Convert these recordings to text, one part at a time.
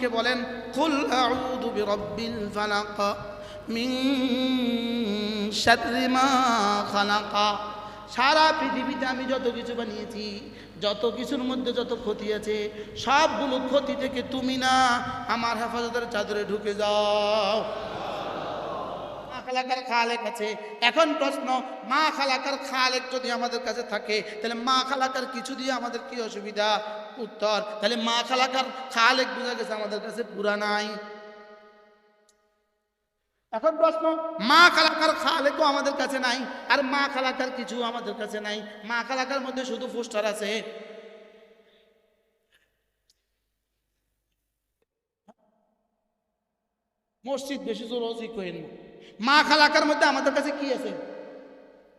আমাকে বলেন, কুল আউযু বিরাব্বিল ফালাক মিন শাররি মা খালাকা। সারা পৃথিবীতে আমি যত কিছু বানিয়েছি, যত কিছুর মধ্যে যত ক্ষতি আছে, সবগুলো ক্ষতি থেকে তুমি না, আমার হেফাজতের চাদরে ঢুকে যাও। খালাকার খালেক আছে। এখন প্রশ্ন, মা খালাকার খালেক যদি আমাদের কাছে থাকে, তাহলে মা খালাকার কিছু দিয়ে আমাদের কি অসুবিধা? উত্তর। তাহলে মা খালাকার খালেক বোঝা গেছে আমাদের কাছে পুরা নাই। এখন প্রশ্ন, মা খালাকার খালেকও আমাদের কাছে নাই আর মা খালাকার কিছু আমাদের কাছে নাই। মা খালাকার মধ্যে শুধু পোস্টার আছে। মসজিদ বেশি জোর অজি করেন না। মা খালাকার মধ্যে আমাদের কাছে কি আছে?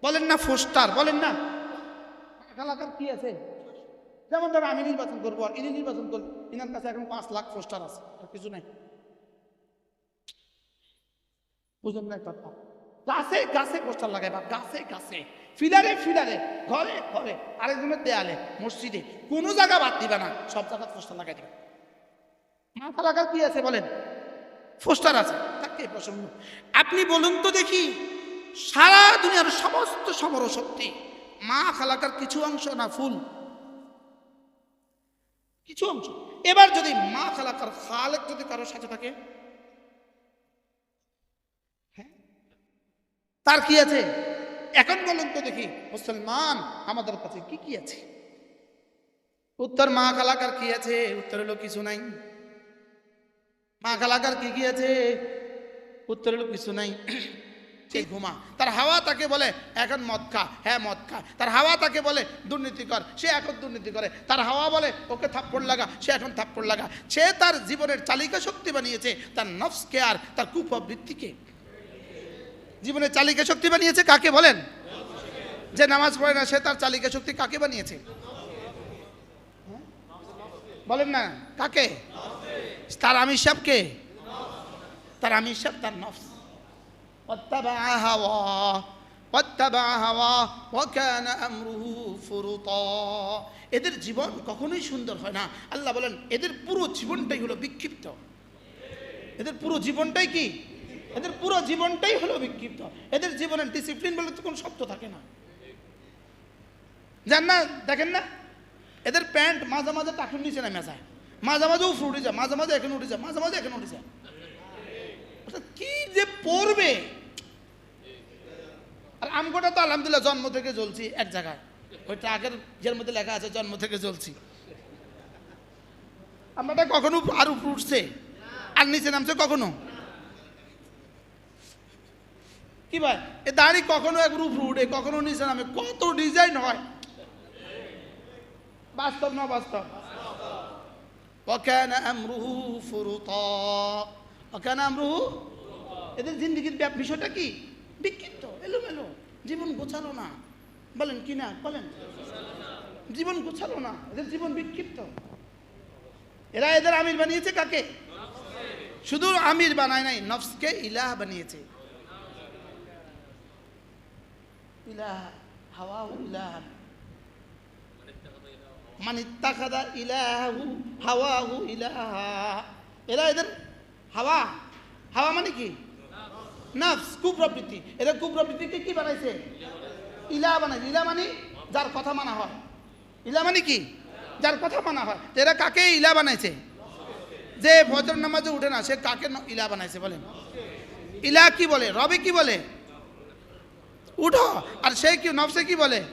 বলেন না ফোস্টার বলেন না। মা খালাকার কি আছে? যেমন ধরো আমি নির্বাচন করব আর ইনি নির্বাচন করব, ইনার কাছে এখন পাঁচ লাখ পোস্টার আছে, আর কিছু নাই। বুঝলেন না গাছে গাছে পোস্টার বা গাছে গাছে। ফিলারে ফিলারে, ঘরে ঘরে, আরেকজনের দেয়ালে, মসজিদে, কোনো জায়গা বাদ দিবে না, সব পোস্টার লাগাই দিবে। মাথা লাগার কি আছে বলেন? পোস্টার আছে, তাকে প্রসঙ্গ আপনি বলুন তো দেখি, সারা দুনিয়ার সমস্ত সমর শক্তি মা খালাকার কিছু অংশ না ফুল? কিছু অংশ। এবার যদি মা খালাকার খালেক যদি কারোর সাথে থাকে হ্যাঁ? তার কি আছে? এখন বলুন তো দেখি মুসলমান আমাদের কাছে কি কি আছে? উত্তর, মা খালাকার কি আছে? উত্তর হলো কিছু নাই। মা খালাকার কি কি আছে? উত্তর হলো কিছু নাই। সে ঘুমা। তার হাওয়া তাকে বলে, এখন মদ খা হ্যাঁ মদ খা। তার হাওয়া তাকে বলে, দুর্নীতি কর। সে এখন দুর্নীতি করে। তার হাওয়া বলে, ওকে থাপ্পড় লাগা। সে এখন থাপ্পড় লাগা। সে তার জীবনের চালিকা শক্তি বানিয়েছে, তার নফসকে আর তার কুপ্রবৃত্তিকে। জীবনের চালিকা শক্তি বানিয়েছে কাকে বলেন? যে নামাজ পড়ে না, সে তার চালিকা শক্তি কাকে বানিয়েছে? হ্যাঁ? বলেন না, কাকে? তার আমির সাহেবকে? তার আমির সাহেব, তার নফস। واتبع هواه واتبع هواه وكان امره فرطا এদের জীবন কখনোই সুন্দর হয় না আল্লাহ বলেন এদের পুরো জীবনটাই হলো বিক্ষিপ্ত এদের পুরো জীবনটাই কি এদের পুরো জীবনটাই হলো বিক্ষিপ্ত এদের জীবনের ডিসিপ্লিন বলে তো কোনো শব্দ থাকে না জান না দেখেন না এদের প্যান্ট মাঝে মাঝে টাকুর নিচে নেমে যায় মাঝে মাঝে উফরে উঠে যায় মাঝে মাঝে এখানে উঠে যায় মাঝে মাঝে এখানে উঠে যায় অর্থাৎ কি যে পড়বে আর আমগোটা তো আলহামদুলিল্লাহ জন্ম থেকে জ্বলছি এক জায়গায় ওই ট্রাকের ইয়ের মধ্যে লেখা আছে জন্ম থেকে জ্বলছি আমারটা কখনো আর উপরে উঠছে আর নিচে নামছে কখনো কি ভাই এ দাড়ি কখনো এক উপরে উঠে কখনো নিচে নামে কত ডিজাইন হয় বাস্তব না বাস্তব وكان أمره فرطا وكان أمره এদের জিন্দগির ব্যাপ- বিষয়টা কি বিক্ষিপ্ত এলোমেলো। জীবন গোছালো না। বলেন কি না? বলেন। জীবন গোছালো না। এদের জীবন বিক্ষিপ্ত এরা এদের আমির বানিয়েছে কাকে? শুধু আমির বানায় নাই, নফসকে ইলাহ বানিয়েছে। হাওয়া মান ইলাহা। এরা এদের হাওয়া। হাওয়া মানে কি? নফস, কুপ্রবৃত্তি। এদের কুপ্রবৃত্তিকে কি বানাইছে? ইলা বানাইছে। ইলা মানে যার কথা মানা হয়। ইলা মানে কি? যার কথা মানা হয়। এরা কাকে ইলা বানাইছে? যে ফজর নামাজে উঠে না, সে কাকে ইলা বানাইছে বলেন? ইলা কি বলে? রবে কি বলে? উঠো। আর সে কি নফসে কি বলে?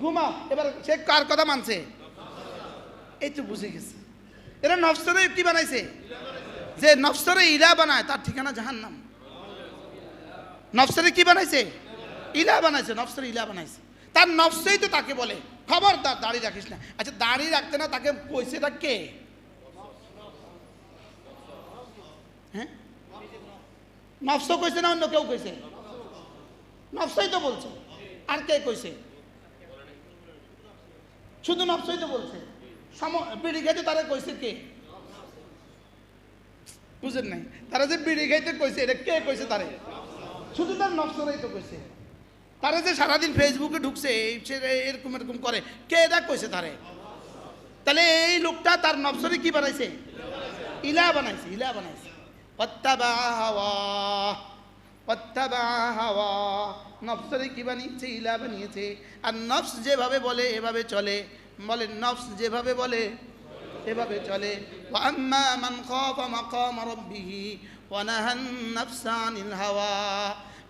ঘুমাও। এবার সে কার কথা মানছে? এই তো বুঝে গেছে। এরা নফসরে কি বানাইছে? যে নফসরে ইলা বানায়, তার ঠিকানা জাহান্নাম। নফসরে কি বানাইছে? ইলা বানাইছে, নফসরে ইলা বানাইছে। তার নফসেই তো তাকে বলে। খবরদার, দাড়ি রাখিস না। আচ্ছা দাড়ি রাখতে না, তাকে কইছে তা কে? হ্যাঁ? নফস কইছে না, অন্য কেউ কইছে? নফসাই তো বলছে। আর কে কইছে? শুধু নফসাই তো বলছে। বিড়ি খাইতে তারা কইছে কে? বুঝেন নাই? তারা যে বিড়ি খাইতে কইছে, এটা কে কইছে তারে? শুধু তার নফসরাই তো কইছে। তারা যে সারাদিন ফেসবুকে ঢুকছে এরকম এরকম করে, কে এটা কইছে তারে? তাহলে এই লোকটা তার নফসরে কি বানাইছে? ইলা বানাইছে ইলা বানাইছে। পত্তাবা হাওয়া পত্তাবা হাওয়া। নফসরে কি বানিয়েছে, ইলা বানিয়েছে। আর নফস যেভাবে বলে, এভাবে চলে। বলে, নফস যেভাবে বলে, এভাবে চলে। ওয়াম্মা মান খাফা মাকাম রাব্বিহি।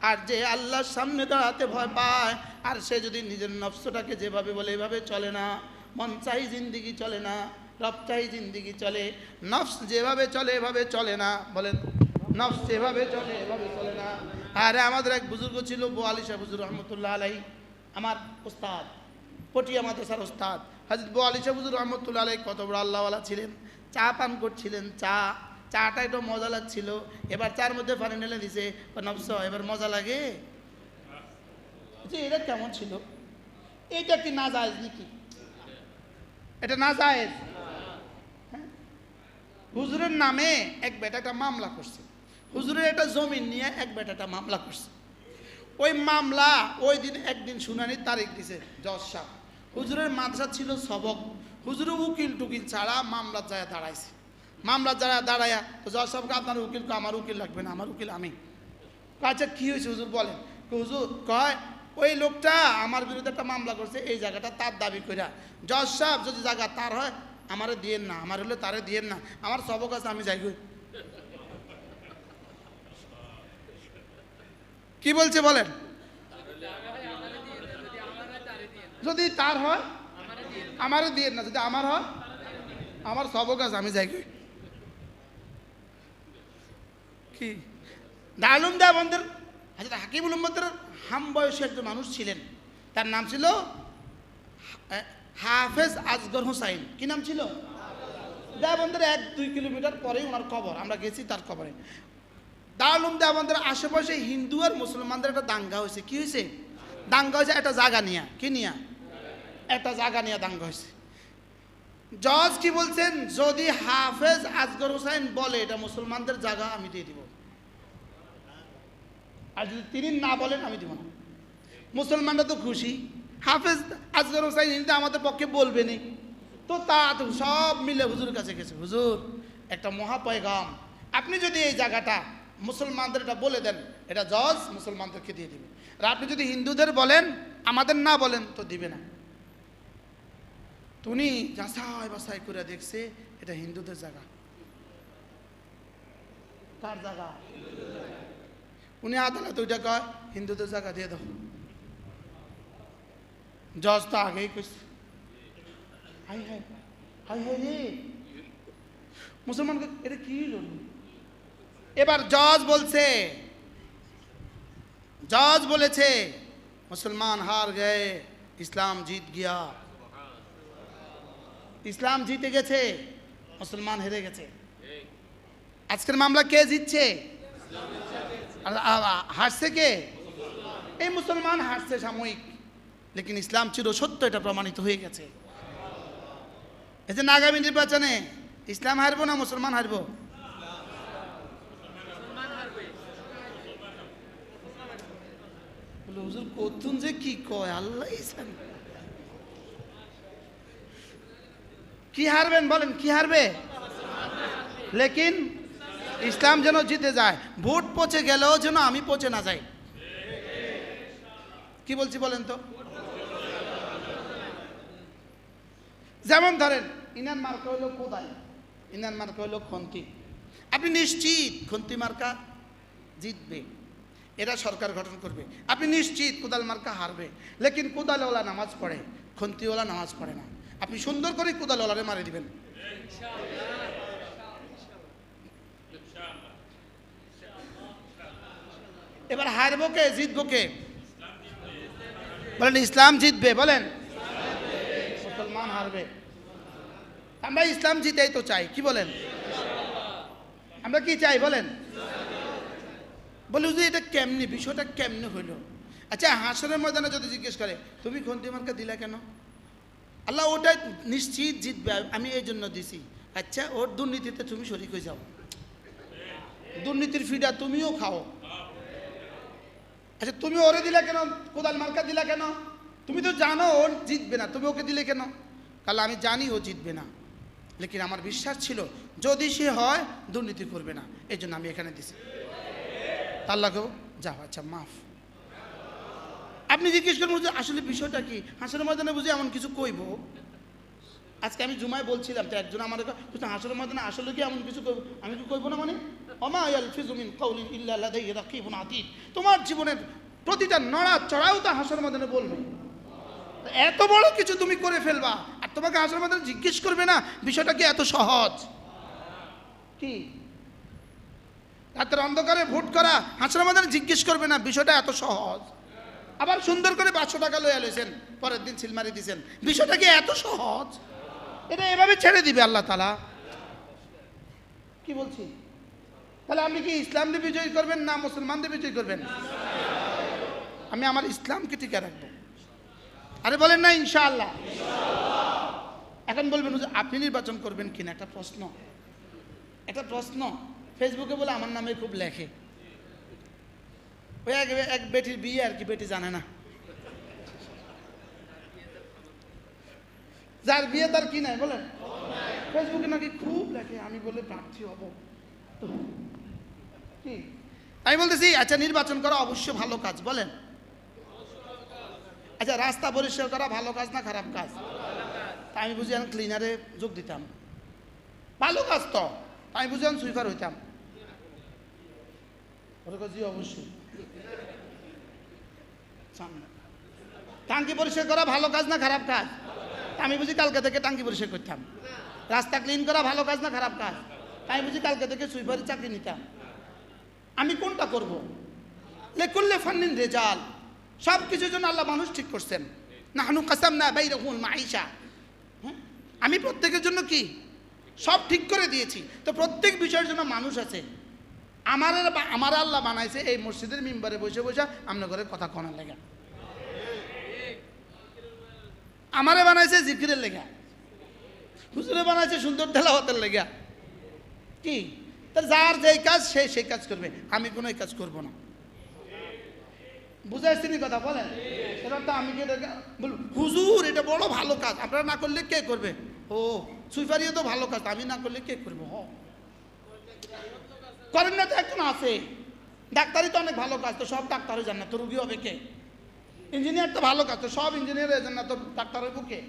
আর যে আল্লাহর সামনে দাঁড়াতে ভয় পায়, আর সে যদি নিজের নফসটাকে যেভাবে বলে এভাবে চলে না মন চাই জিন্দিগি চলে না রব চাই জিন্দিগি চলে, নফস যেভাবে চলে এভাবে চলে না, বলেন, নফস যেভাবে চলে এভাবে চলে না। আরে আমাদের এক বুজুর্গ ছিল বোয়ালিশা বুজুর রহমতুল্লাহ আলাই আমার ওস্তাদ, পটিয়া মাদ্রাসার ওস্তাদ। হাজির বোয়ালিশা বুজুর রহমতুল্লাহ আলাই কত বড় আল্লাহওয়ালা ছিলেন, চা পান করছিলেন, চা চাটা একটু মজা লাগছিল। এবার চার মধ্যে পানি ঢেলে দিছে। নবস এবার মজা লাগে? এটা কেমন ছিল? এটা কি না জায়েজ নাকি? এটা না জায়েজ? হ্যাঁ? হুজুরের নামে এক বেটা একটা মামলা করছে। হুজুরের একটা জমিন নিয়ে এক বেটা একটা মামলা করছে। ওই মামলা ওই দিন একদিন শুনানির তারিখ দিছে, জজ হুজুরের মাদ্রাসা ছিল সবক। হুজুরের উকিল টুকিল ছাড়া মামলা যায় দাঁড়াইছে। মামলা যারা দাঁড়ায়া, তো জজ সাহেবকে আপনার উকিল আমার উকিল লাগবে না, আমার উকিল আমি। আচ্ছা কী হয়েছে? হুজুর বলেন। হুজুর, কয়, ওই লোকটা আমার বিরুদ্ধে একটা মামলা করছে, এই জায়গাটা তার দাবি কইরা। জজ সাহেব যদি জায়গা তার হয়, আমারে দিয়েন না, আমার হলে তারে দিয়েন না, আমার সবক আছে, আমি যাই। কি বলছে বলেন? যদি তার হয় আমারও দিয়ে না, যদি আমার হয়, আমার সবক আছে, আমি যাই কি? দালুম দেবন্দের হাজরত হাকিমুল উম্মদের হাম বয়সী একজন মানুষ ছিলেন। তার নাম ছিল হাফেজ আজগর হোসাইন। কি নাম ছিল? দেবন্দের এক দুই কিলোমিটার পরেই ওনার কবর, আমরা গেছি তার কবরে। দারুলুম দেওবন্দের আশেপাশে হিন্দু আর মুসলমানদের একটা দাঙ্গা হয়েছে। কি হয়েছে? দাঙ্গা হয়েছে একটা জায়গা নিয়া। কি নিয়া? একটা জায়গা নিয়ে দাঙ্গা হয়েছে। জজ কি বলছেন? যদি হাফেজ আজগর হোসাইন বলে এটা মুসলমানদের জায়গা আমি দিয়ে দিব। আর যদি তিনি না বলেন, আমি দিব না। মুসলমানরা তো খুশি। হাফেজ আজগর হোসাইন ইনি তো আমাদের পক্ষে বলবেনি। তো তা সব মিলে হুজুর কাছে গেছে। হুজুর, একটা মহাপয়গাম আপনি যদি এই জায়গাটা মুসলমানদের এটা বলে দেন, এটা জজ মুসলমানদেরকে দিয়ে দিবে। আর আপনি যদি হিন্দুদের বলেন, আমাদের না বলেন, তো দিবে না। তুমি যাচাই বাছাই করে দেখছে, এটা হিন্দুদের জায়গা। কার জায়গা? উনি আদালত ওইটা কয় হিন্দুদের জায়গা দিয়ে দাও। জজ তো আগেই কইছে। হাই হাই হাই হাই রে। মুসলমানকে এটা কি এবার জজ বলছে, জজ বলেছে, মুসলমান হার গয়ে ইসলাম জিত গিয়া। ইসলাম জিতে গেছে, মুসলমান হেরে গেছে। আজকের মামলা কে জিতছে? হারছে কে? এই মুসলমান হারছে সাময়িক, লেকিন ইসলাম চির সত্য, এটা প্রমাণিত হয়ে গেছে। এই যে আগামী নির্বাচনে ইসলাম হারবো না মুসলমান হারবো? হুজুর যে কি কয়? আল্লাহ ইসলাম। কি হারবেন বলেন, কি হারবে? লেকিন ইসলাম যেন জিতে যায়, ভোট পচে গেলেও যেন আমি পচে না যাই। কি বলছি বলেন তো? যেমন ধরেন, ইনান মার্কা হইল কোদাই ইনান মার্কা হইল খন্তি আপনি নিশ্চিত খন্তি মার্কা জিতবে, এরা সরকার গঠন করবে। আপনি নিশ্চিত কোদাল মার্কা হারবে, লেকিন কোদালওয়ালা নামাজ পড়ে খন্তিওয়ালা নামাজ পড়ে না। আপনি সুন্দর করে কোদালওয়ালারে মারে দিবেন। এবার হারবো কে, জিতবো কে? বলেন, ইসলাম জিতবে, বলেন। মুসলমান হারবে। আমরা ইসলাম জিতেই তো চাই, কি বলেন? আমরা কি চাই, বলেন? বলি যে এটা কেমনি, বিষয়টা কেমনি হইল? আচ্ছা হাসরের ময়দানে যদি জিজ্ঞেস করে, তুমি খন্তি মার্কা দিলা কেন? আল্লাহ ওটা নিশ্চিত জিতবে, আমি এই জন্য দিছি। আচ্ছা ওর দুর্নীতিতে তুমি শরিক হয়ে যাও। দুর্নীতির ফিডা তুমিও খাও। আচ্ছা তুমি ওরে দিলে কেন? কোদাল মার্কা দিলা কেন? তুমি তো জানো ওর জিতবে না, তুমি ওকে দিলে কেন? কাল আমি জানি ও জিতবে না। লেকিন আমার বিশ্বাস ছিল, যদি সে হয়, দুর্নীতি করবে না। এই জন্য আমি এখানে দিছি। আল্লাহকেও যাও আচ্ছা মাফ। আপনি জিজ্ঞেস করুন যে আসলে বিষয়টা কি? হাসের ময়দানে বুঝি এমন কিছু কইব? আজকে আমি জুমায় বলছিলাম, তো একজন আমার কাছে হাসের ময়দানে আসলে কি এমন কিছু আমি কি কইব না মানে? অমা ইয়ালফিজু মিন কাউলিন ইল্লা লাদাইহি রাকিবুন আতীদ তোমার জীবনের প্রতিটা নড়া চড়াও তো হাসের ময়দানে বলবে। এত বড় কিছু তুমি করে ফেলবা, আর তোমাকে হাসের ময়দানে জিজ্ঞেস করবে না, বিষয়টা কি এত সহজ? কি? রাতের অন্ধকারে ভোট করা হাসের ময়দানে জিজ্ঞেস করবে না, বিষয়টা এত সহজ। আবার সুন্দর করে পাঁচশো টাকা লইয়া লইছেন, পরের দিন সিলমারি দিছেন। বিষয়টা কি এত সহজ? এটা এভাবে ছেড়ে দিবে আল্লাহ তালা কি বলছি? তাহলে আপনি কি ইসলামকে বিজয় করবেন না মুসলমানদের বিজয় করবেন? আমি আমার ইসলামকে টিকে রাখব। আরে বলেন না, ইনশাআল্লাহ। এখন বলবেন আপনি নির্বাচন করবেন কিনা? একটা প্রশ্ন। একটা প্রশ্ন। ফেসবুকে বলে আমার নামে খুব লেখে। ওই এক বেটির বিয়ে আর কি, বেটি জানে না। যার বিয়ে তার কি নাই, বলেন? ফেসবুকে নাকি খুব লেখে, আমি বলে প্রার্থী হব। আমি বলতেছি আচ্ছা নির্বাচন করা অবশ্যই ভালো কাজ, বলেন। আচ্ছা রাস্তা পরিষ্কার করা ভালো কাজ না খারাপ কাজ? তা আমি বুঝি আমি ক্লিনারে যোগ দিতাম। ভালো কাজ তো আমি বুঝি আমি সুইপার হইতাম। জি, অবশ্যই। সামনে। টাঙ্কি পরিষ্কার করা ভালো কাজ না খারাপ কাজ? আমি বুঝি কালকে থেকে টাঙ্কি পরিষ্কার করতাম। রাস্তা ক্লিন করা ভালো কাজ না খারাপ কাজ? তাই বুঝি কালকে থেকে সুইপারের চাকরি নিতাম। আমি কোনটা করব? লেকুল্লে ফান্নিন রেজাল। সব কিছুর জন্য আল্লাহ মানুষ ঠিক করছেন। না হানু কাসাম না বাই রহুল মাইশা হ্যাঁ? আমি প্রত্যেকের জন্য কি? সব ঠিক করে দিয়েছি। তো প্রত্যেক বিষয়ের জন্য মানুষ আছে। আমার আমার আল্লাহ বানাইছে এই মসজিদের মেম্বারে বসে বসে আপনার ঘরে কথা কনার লেগা। আমারে বানাইছে জিকিরের লেগা। হুজুরে বানাইছে সুন্দর তেলাওয়াতের লেগা। কি? তা যার যেই কাজ, সে সেই কাজ করবে। আমি কোনো কাজ করব না। বুঝাইছি নি কথা বলেন? এবার তো আমি বল হুজুর, এটা বড় ভালো কাজ। আপনারা না করলে কে করবে? ও, সুইফারিও তো ভালো কাজ। আমি না করলে কে করব? হ করেন না তো একজন আছে। ডাক্তারি তো অনেক ভালো কাজ। তো সব ডাক্তারও জান না। তো রুগী হবে কে? ইঞ্জিনিয়ার তো ভালো কাজ, তো সব ইঞ্জিনিয়ার জান না তো ডাক্তার হইব কে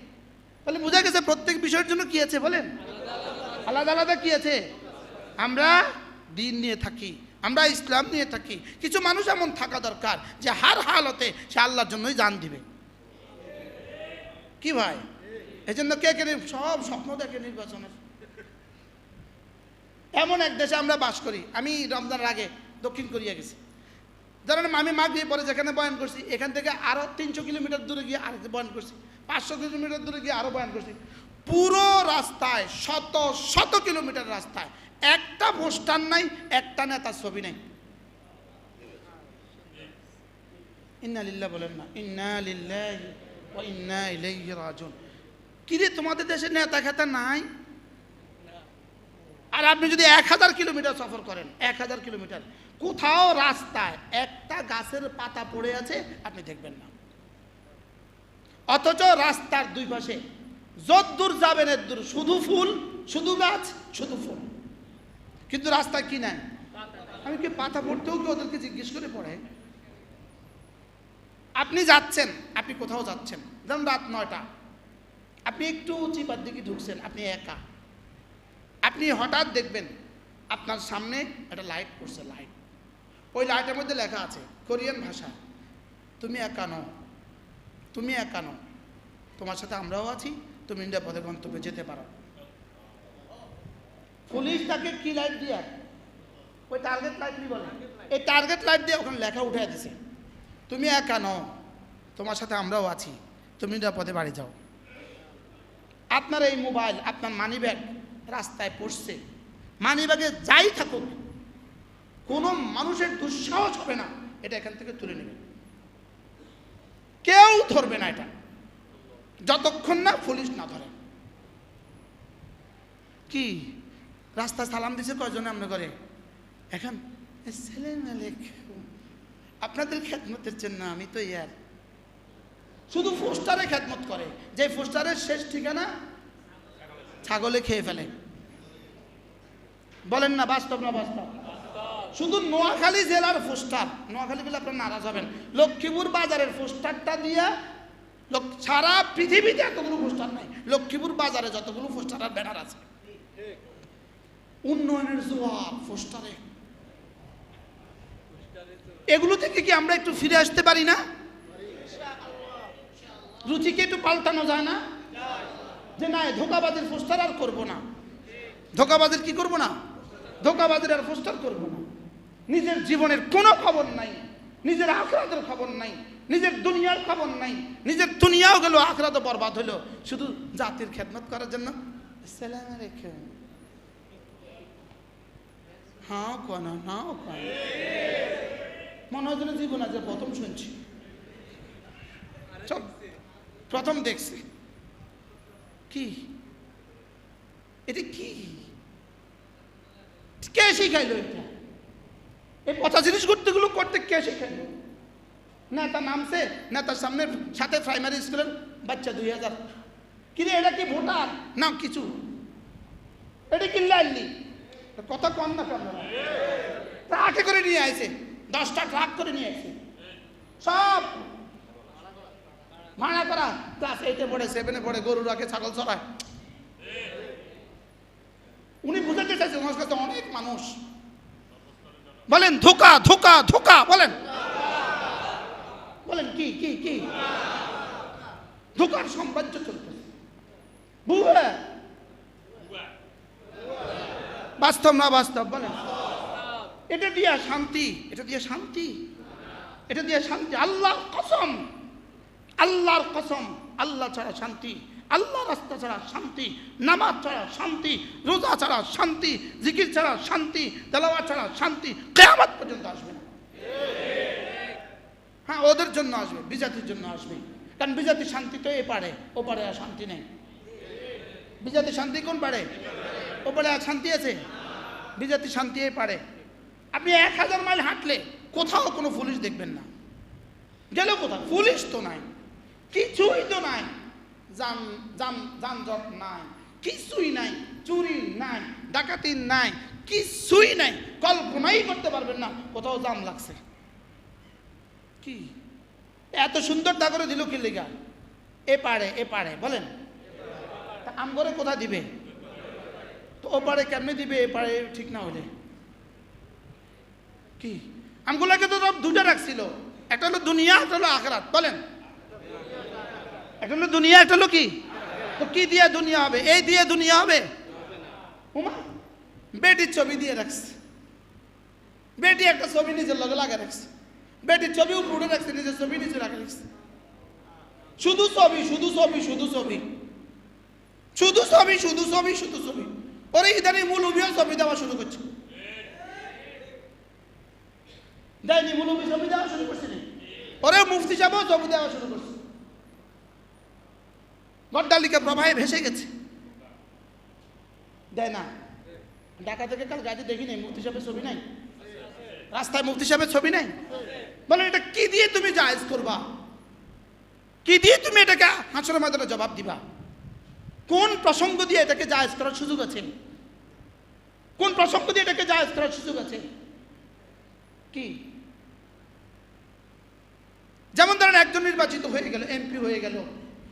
তাহলে বোঝা গেছে প্রত্যেক বিষয়ের জন্য কি আছে বলেন? আলাদা আলাদা কি আছে? আমরা দিন নিয়ে থাকি, আমরা ইসলাম নিয়ে থাকি। কিছু মানুষ এমন থাকা দরকার যে হার হালতে সে আল্লাহর জন্যই জান দিবে। কি ভাই? এই জন্য কে কে সব স্বপ্ন দেখে নির্বাচনের। এমন এক দেশে আমরা বাস করি। আমি রমজানের আগে দক্ষিণ কোরিয়া গেছি। ধরেন আমি দিয়ে পরে যেখানে বয়ান করছি, এখান থেকে আরও তিনশো কিলোমিটার দূরে গিয়ে আর বয়ান করছি, পাঁচশো কিলোমিটার দূরে গিয়ে আরও বয়ান করছি। পুরো রাস্তায়, শত শত কিলোমিটার রাস্তায়, একটা পোস্টার নাই, একটা নেতার ছবি নাই। ইন্না লিল্লাহ বলেন না ইন্না লিল্লাহ ও ইন্না ইলাইহি রাজিউন। কিরে তোমাদের দেশে নেতা খেতা নাই? আর আপনি যদি এক হাজার কিলোমিটার সফর করেন, এক হাজার কিলোমিটার কোথাও রাস্তায় একটা গাছের পাতা পড়ে আছে, আপনি দেখবেন না। অথচ রাস্তার দুই পাশে যদ্দূর যাবেন এদ্দূর শুধু ফুল, শুধু গাছ, শুধু ফুল। কিন্তু রাস্তা কি নাই আমি কি পাতা পড়তেও কি ওদেরকে জিজ্ঞেস করে পড়ে? আপনি যাচ্ছেন, আপনি কোথাও যাচ্ছেন। যেমন রাত নয়টা। আপনি একটু চিপার দিকে ঢুকছেন, আপনি একা। আপনি হঠাৎ দেখবেন আপনার সামনে একটা লাইট পড়ছে, লাইট। ওই লাইটের মধ্যে লেখা আছে, কোরিয়ান ভাষা। তুমি একা নও, তুমি একা নও। তোমার সাথে আমরাও আছি, তুমি নিরাপদে গন্তব্যে যেতে পারো। পুলিশ তাকে কি লাইট দিয়ে? ওই টার্গেট লাইট কি বলে? এই টার্গেট লাইট দিয়ে ওখানে লেখা উঠে দিছে। তুমি একা নও, তোমার সাথে আমরাও আছি, তুমি নিরাপদে বাড়ি যাও। আপনার এই মোবাইল আপনার মানি ব্যাগ রাস্তায় পড়ছে। মানি ব্যাগে যাই থাকুক কোনো মানুষের দুঃসাহস হবে না। এটা এখান থেকে তুলে নেবে। কেউ ধরবে না এটা। যতক্ষণ না পুলিশ না ধরে। কি? রাস্তা সালাম দিছে কয়জনে আমরা করে এখন আপনাদের খেদমতের জন্য আমি তো ইয়ার। শুধু পোস্টারে খেদমত করে। যে পোস্টারের শেষ ঠিকানা ছাগলে খেয়ে ফেলে। বলেন না, বাস্তব না বাস্তব? শুধু নোয়াখালী জেলার পোস্টার। নোয়াখালী বলে আপনার নারাজ হবেন। লক্ষ্মীপুর বাজারের পোস্টারটা দিয়া সারা পৃথিবীতে এতগুলো পোস্টার নাই। লক্ষ্মীপুর বাজারে যতগুলো পোস্টার আর ব্যানার আছে। উন্নয়নের জোয়ার পোস্টারে। এগুলো থেকে কি আমরা একটু ফিরে আসতে পারি না? রুচিকে একটু পাল্টানো যায় না? যে না ধোকাবাজের পোস্টার আর করব না। ধোকাবাজের কি করব না? ধোকাবাজের আর পোস্টার করব না। নিজের জীবনের কোনো খবর নাই, নিজের আখরাতের খবর নাই, নিজের দুনিয়ার খবর নাই, নিজের দুনিয়াও গেল, আখরাতও বরবাদ হলো। শুধু জাতির খেদমত করার জন্য? আসসালামু আলাইকুম। হ্যাঁ কোন হ্যাঁ কোন মনে হয় জীবন আজ প্রথম শুনছি। প্রথম দেখছি। কি? এটা কি? কে শিখাইলো এটা? এই পচা জিনিস করতেগুলো করতে কে শিখাইলো নেতা নামছে, নেতার সামনে সাথে প্রাইমারি স্কুলের বাচ্চা দুই হাজার। কিরে, এটা কি ভোটার? না, কিছু। এটা কি লাইলি কথা কম না কেন? ট্রাকে করে নিয়ে আসে দশটা ট্রাক করে নিয়ে আসে সব। ভাড়া করা ক্লাস এইটে পড়ে সেভেনে পড়ে, গরু রাখে, ছাগল চড়ায়। উনি বুঝাতে ওনার কাছে অনেক মানুষ। বলেন, ধোকা ধোকা ধোকা, বলেন। বলেন, কি কি কি? ধোকার সাম্রাজ্য চলতে বুয়া। বাস্তব না বাস্তব, বলেন। এটা দিয়া শান্তি, এটা দিয়ে শান্তি। এটা দিয়ে শান্তি, আল্লাহর কসম। আল্লাহর কসম, আল্লাহ ছাড়া শান্তি। আল্লাহ রাস্তা ছাড়া শান্তি, নামাজ ছাড়া শান্তি, রোজা ছাড়া শান্তি, জিকির ছাড়া শান্তি তেলাওয়া ছাড়া শান্তি কেয়ামত পর্যন্ত আসবে না। হ্যাঁ ওদের জন্য আসবে, বিজাতির জন্য আসবে। কারণ বিজাতি শান্তি তো এ পারে, ও পারে আর শান্তি নেই। বিজাতি শান্তি কোন পারে? ও পারে আর শান্তি আছে? বিজাতি শান্তি এ পারে। আপনি এক হাজার মাইল হাঁটলে কোথাও কোনো পুলিশ দেখবেন না। গেল কোথাও? পুলিশ তো নাই। কিছুই তো নাই। যান যান যানজট নাই, কিছুই নাই, চুরি নাই, ডাকাতি নাই, কিছুই নাই, কল্পনাই করতে পারবেন না, কোথাও জাম লাগছে। কি? এত সুন্দর দা করে দিল কি এ পারে এ পারে বলেন। তা আমগরে কোথায় দিবে? তো ও পারে কেমনে দিবে এ পারে ঠিক না হলে কি? আমগুলাকে তো সব দুটা রাখছিল। একটা হলো দুনিয়া, একটা হলো আখরাত, বলেন। একটা হলো দুনিয়া, একটা হলো কি? তো কি দিয়ে দুনিয়া হবে? এই দিয়ে দুনিয়া হবে? উমা, বেটির ছবি দিয়ে রাখছে। বেটি একটা ছবি নিজের লগে লাগা রাখছে। বেটির ছবি উপরে রাখছে, নিজের ছবি নিচে রাখা রাখছে। শুধু ছবি শুধু ছবি শুধু ছবি। শুধু ছবি শুধু ছবি শুধু ছবি। ওরে ইদানি মূল অভিও ছবি দেওয়া শুরু করছে। দেয়নি মূল ছবি দেওয়া শুরু করছে? ওরে মুফতি সাহেবও ছবি দেওয়া শুরু করছে। গড্ডালিকা প্রবাহে ভেসে গেছে। দেয় না। ঢাকা থেকে কাল গাড়ি দেখি নাই, মুফতি সাহেবের ছবি নাই? রাস্তায় মুফতি সাহেবের ছবি নাই? বলে, এটা কি দিয়ে তুমি জায়েজ করবা? কি দিয়ে তুমি এটাকে হাসরের মাধ্যমে জবাব দিবা? কোন প্রসঙ্গ দিয়ে এটাকে জায়েজ করার সুযোগ আছে? কোন প্রসঙ্গ দিয়ে এটাকে জায়েজ করার সুযোগ আছে? কি? যেমন ধরেন একজন নির্বাচিত হয়ে গেল, এমপি হয়ে গেল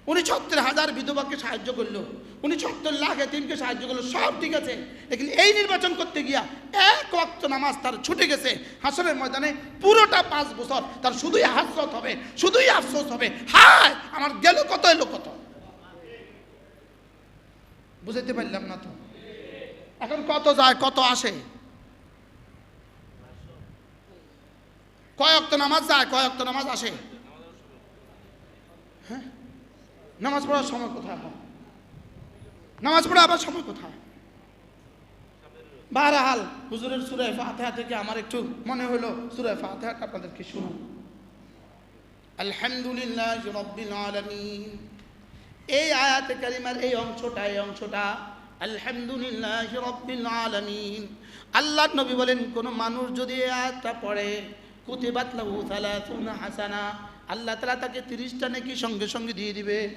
উনি ছত্রিশ হাজার বিধবাকে সাহায্য করল। উনি সত্তর লাখ এতিমকে সাহায্য করল। সব ঠিক আছে। লেকিন এই নির্বাচন করতে গিয়া এক ওয়াক্ত নামাজ তার ছুটে গেছে। হাসনের ময়দানে পুরোটা পাঁচ বছর তার শুধুই হাসরত হবে, শুধুই আফসোস হবে। হায়, আমার গেল কত এলো কত? বুঝাইতে পারলাম না তো। এখন কত যায়, কত আসে? কয় অক্ত নামাজ যায়, কয় অক্ত নামাজ আসে? হ্যাঁ? নামাজ পড়ার সময় কোথায় হয়? নামাজ পড়া আবার সময় কোথায়? বারহাল হুজুরের সুরায় ফাতেহা থেকে আমার একটু মনে হলো, সুরায় ফাতেহা আপনাদেরকে শুনুন আলহামদুলিল্লাহ রব্বিল আলামিন। এই আয়াতে কারিমার এই অংশটা এই অংশটা আলহামদুলিল্লাহ রব্বিল আলামিন। আল্লাহ নবী বলেন, কোন মানুষ যদি এই আয়াতটা পড়ে, কুতিবাত লাহু সালাতুন হাসানা আল্লাহ তালা তাকে তিরিশটা নাকি সঙ্গে সঙ্গে দিয়ে দিবে।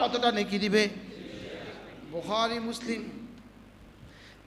কতটা নেকি দিবে? বুখারি, মুসলিম।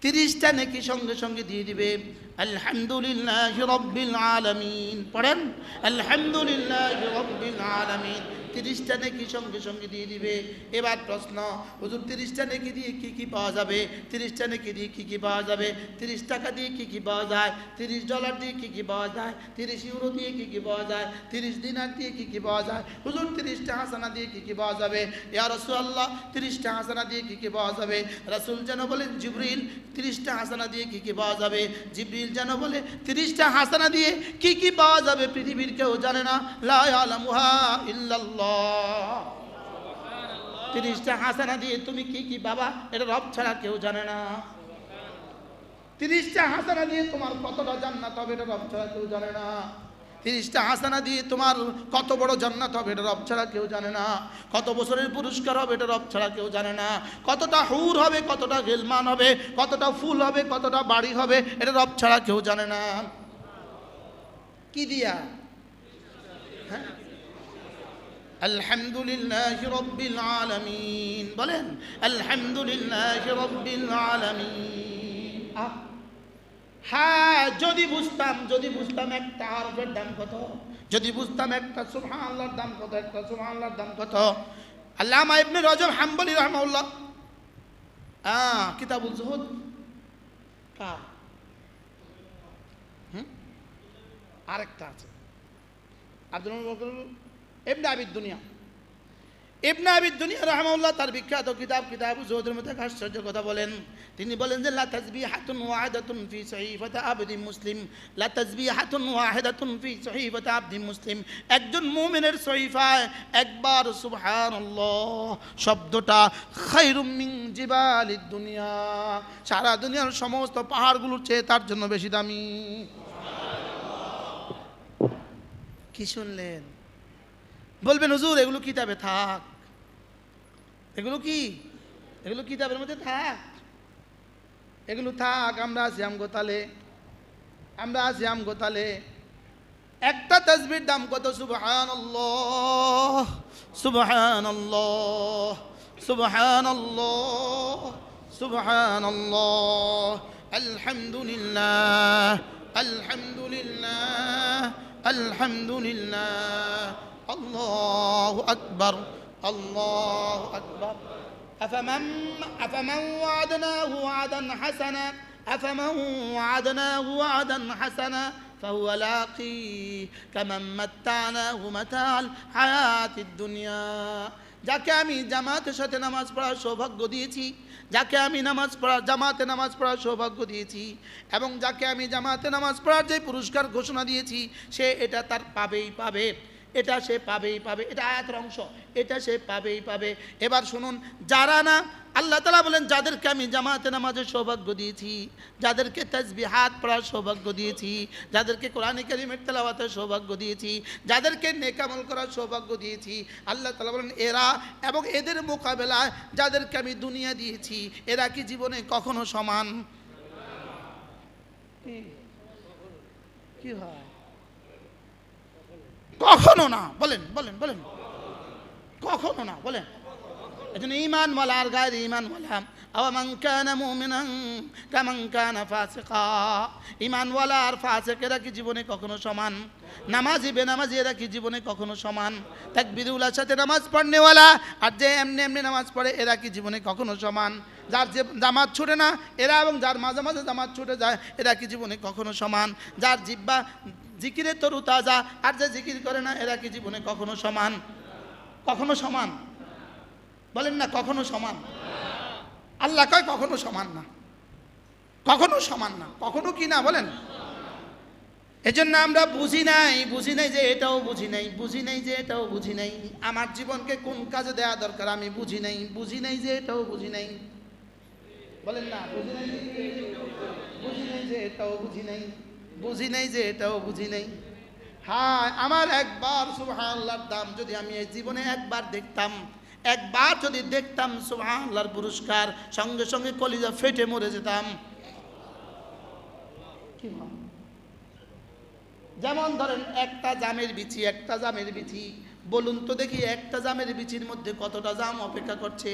তিরিশটা নেকি সঙ্গে সঙ্গে দিয়ে দিবে। আলহামদুলিল্লাহ রব্বিল আলমিন। পড়েন? আলহামদুলিল্লাহ রব্বিল আলামিন। তিরিশটা নেকি সঙ্গে সঙ্গে দিয়ে দিবে এবার প্রশ্ন হুজুর তিরিশটা নেকি দিয়ে কি কি পাওয়া যাবে তিরিশটা নেকি দিয়ে কি কি পাওয়া যাবে তিরিশ টাকা দিয়ে কি কি পাওয়া যায় তিরিশ ডলার দিয়ে কি কি পাওয়া যায় তিরিশ ইউরো দিয়ে কি কি পাওয়া যায় তিরিশ দিনার দিয়ে কি কি পাওয়া যায় হুজুর তিরিশটা হাসানা দিয়ে কি কি পাওয়া যাবে ইয়া রাসূলুল্লাহ তিরিশটা হাসানা দিয়ে কি কি পাওয়া যাবে রাসূল যেন বলেন জিবরিল তিরিশটা হাসানা দিয়ে কি কি পাওয়া যাবে জিবরিল যেন বলে তিরিশটা হাসানা দিয়ে কি কি পাওয়া যাবে পৃথিবীর কেউ জানে না লা ইয়ালামুহা ইল্লাল্লাহ তিরিশটা হাসানা দিয়ে তুমি কি কি বাবা? এটা রব ছাড়া কেউ জানে না। তিরিশটা হাসানা দিয়ে তোমার কতটা জান্নাত হবে এটা রব ছাড়া কেউ জানে না। তিরিশটা হাসানা দিয়ে তোমার কত বড় জান্নাত হবে এটা রব ছাড়া কেউ জানে না। কত বছরের পুরস্কার হবে এটা রব ছাড়া কেউ জানে না। কতটা হুর হবে, কতটা গেলমান হবে, কতটা ফুল হবে, কতটা বাড়ি হবে এটা রব ছাড়া কেউ জানে না। কি দিয়া? হ্যাঁ? আলহামদুলিল্লাহ রব্বিল আলামিন। বলেন, আলহামদুলিল্লাহ রব্বিল আলামিন। হ্যাঁ যদি বুঝতাম যদি বুঝতাম একটা আরবের দাম কত? যদি বুঝতাম একটা সুবহান আল্লাহর দাম কত? একটা সুবহান আল্লাহর দাম কত? আল্লামা ইবনে রজব হাম্বলি রহমাউল্লাহ আহ, কিতাবুল জুহুদ। কা হুম? আরেকটা আছে। আব্দুল ইবনে আবিদ দুনিয়া। ইবনে আবিদ দুনিয়া রহমাউল্লাহ তার বিখ্যাত কিতাব কিতাব জোদের মধ্যে আশ্চর্য কথা বলেন। তিনি বলেন যে, লা তাসবিহাতুন ওয়াহিদাতুন ফি সহিফাতি আবদি মুসলিম, লা তাসবিহাতুন ওয়াহিদাতুন ফি সহিফাতি আবদি মুসলিম। একজন মুমিনের সহিফায় একবার, সুবহানাল্লাহ, শব্দটা খায়রুম মিন জিবালিদ দুনিয়া। সারা দুনিয়ার সমস্ত পাহাড়গুলোর চেয়ে তার জন্য বেশি দামি। কি শুনলেন? বলবেন, হুজুর, এগুলো কিতাবে থাক। এগুলো কি? এগুলো কিতাবের মধ্যে থাক? এগুলো থাক, আমরা আছি আম গোতালে আমরা আছি আম গোতালে একটা তসবির দাম কত? সুবহান সুবহান সুবহান সুবহান আলহামদুলিল্লাহ আলহামদুলিল্লাহ আলহামদুলিল্লাহ। الله أكبر الله أكبر أفمن أفمن وعدناه وعدا حسنا أفمن وعدناه وعدا حسنا فهو لاقيه كمن متعناه متاع الحياة الدنيا যাকে আমি জামাতের সাথে নামাজ পড়ার সৌভাগ্য দিয়েছি যাকে আমি নামাজ পড়া জামাতে নামাজ পড়ার সৌভাগ্য দিয়েছি এবং যাকে আমি জামাতে নামাজ পড়ার যে পুরস্কার ঘোষণা দিয়েছি সে এটা তার পাবেই পাবে এটা সে পাবেই পাবে, এটা আয়াতের অংশ, এটা সে পাবেই পাবে। এবার শুনুন, যারা না, আল্লাহ তালা বলেন, যাদেরকে আমি জামাতে নামাজের সৌভাগ্য দিয়েছি, যাদেরকে তসবি হাত পড়ার সৌভাগ্য দিয়েছি, যাদেরকে কোরআন করিমের তেলাওয়াতের সৌভাগ্য দিয়েছি, যাদেরকে নেকামল করার সৌভাগ্য দিয়েছি, আল্লাহ তালা বলেন, এরা এবং এদের মোকাবেলায় যাদেরকে আমি দুনিয়া দিয়েছি, এরা কি জীবনে কখনো সমান? কি হয়? কখনো না, বলেন বলেন বলেন। কখনো না, বলেন। এজন্য ইমান ওয়ালা আর গায়ের ইমান ওয়ালা। আওয়ামান কানা মুমিনান কামান কানা ফাসিকা। ইমান ওয়ালা আর ফাসিকেরা কি জীবনে কখনো সমান? নামাজি, বেনামাজি এরা কি জীবনে কখনো সমান? তাকবীরুল্লাহর সাথে নামাজ পড়নেওয়ালা আর যে এমনি এমনি নামাজ পড়ে, এরা কি জীবনে কখনো সমান? যার যে জামাত ছুটে না, এরা এবং যার মাঝে মাঝে জামাত ছুটে যায়, এরা কি জীবনে কখনো সমান? যার জিব্বা জিকিরে তরু তাজা, আর যে জিকির করে না, এরা কি জীবনে কখনো সমান? কখনো সমান? বলেন না, কখনো সমান? আল্লাহ কয়, কখনো সমান না। কখনো সমান না। কখনো কি না, বলেন? এজন্য আমরা বুঝি নাই বুঝি নাই যে এটাও বুঝি নাই বুঝি নাই যে এটাও বুঝি নাই। আমার জীবনকে কোন কাজে দেওয়া দরকার, আমি বুঝি নাই বুঝি নাই যে এটাও বুঝি নাই। বলেন না বুঝি নাই। বুঝি নাই যে এটাও বুঝি নাই। বুঝি নাই যে এটাও বুঝি নাই হ্যাঁ আমার একবার সুবহানাল্লাহর দাম যদি আমি এই জীবনে একবার দেখতাম, একবার যদি দেখতাম সুবহানাল্লাহর পুরস্কার, সঙ্গে সঙ্গে কলিজা ফেটে মরে যেতাম কি? যেমন ধরেন একটা জামের বিচি, একটা জামের বিচি বলুন তো দেখি একটা জামের বিচির মধ্যে কতটা জাম অপেক্ষা করছে?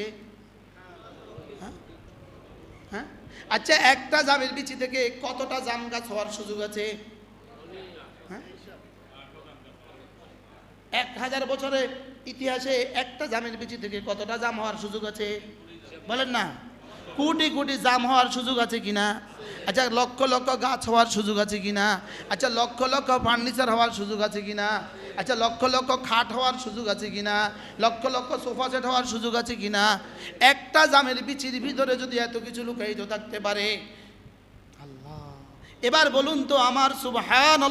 হ্যাঁ? আচ্ছা একটা জামের বিচি থেকে কতটা জাম গাছ হওয়ার সুযোগ আছে? হ্যাঁ? এক হাজার বছরের ইতিহাসে একটা জামের বিচি থেকে কতটা জাম হওয়ার সুযোগ আছে? বলেন না। কোটি কোটি জাম হওয়ার সুযোগ আছে কিনা? আচ্ছা লক্ষ লক্ষ গাছ হওয়ার সুযোগ আছে কিনা? আচ্ছা লক্ষ লক্ষ ফার্নিচার হওয়ার সুযোগ আছে কিনা? আচ্ছা লক্ষ লক্ষ খাট হওয়ার সুযোগ আছে কিনা? লক্ষ লক্ষ সোফা সেট হওয়ার সুযোগ আছে কিনা? একটা জামের বিচির ভিতরে যদি এত কিছু লুকায়িত থাকতে পারে এবার বলুন তো আমার সুবহান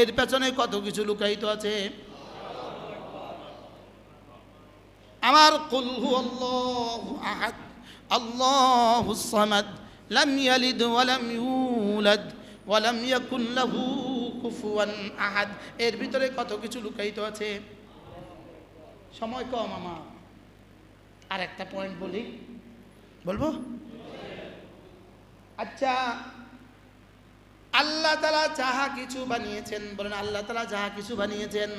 এর পেছনে কত কিছু লুকায়িত আছে? আমার কুলহু আল্লাহ আহাদ, আল্লাহ সামাদ, লাম ইয়ালিদ ওয়ালাম ইউলাদ ওয়ালাম ইয়াকুন লাহু কুফুয়ান আহাদ। এর ভিতরে কত কিছু লুকায়িত আছে? সময় কম আমার। আর একটা পয়েন্ট বলি। বলব? আচ্ছা আল্লাহ তালা যাহা কিছু বানিয়েছেন, বলেন আল্লাহ তালা যাহা কিছু বানিয়েছেন।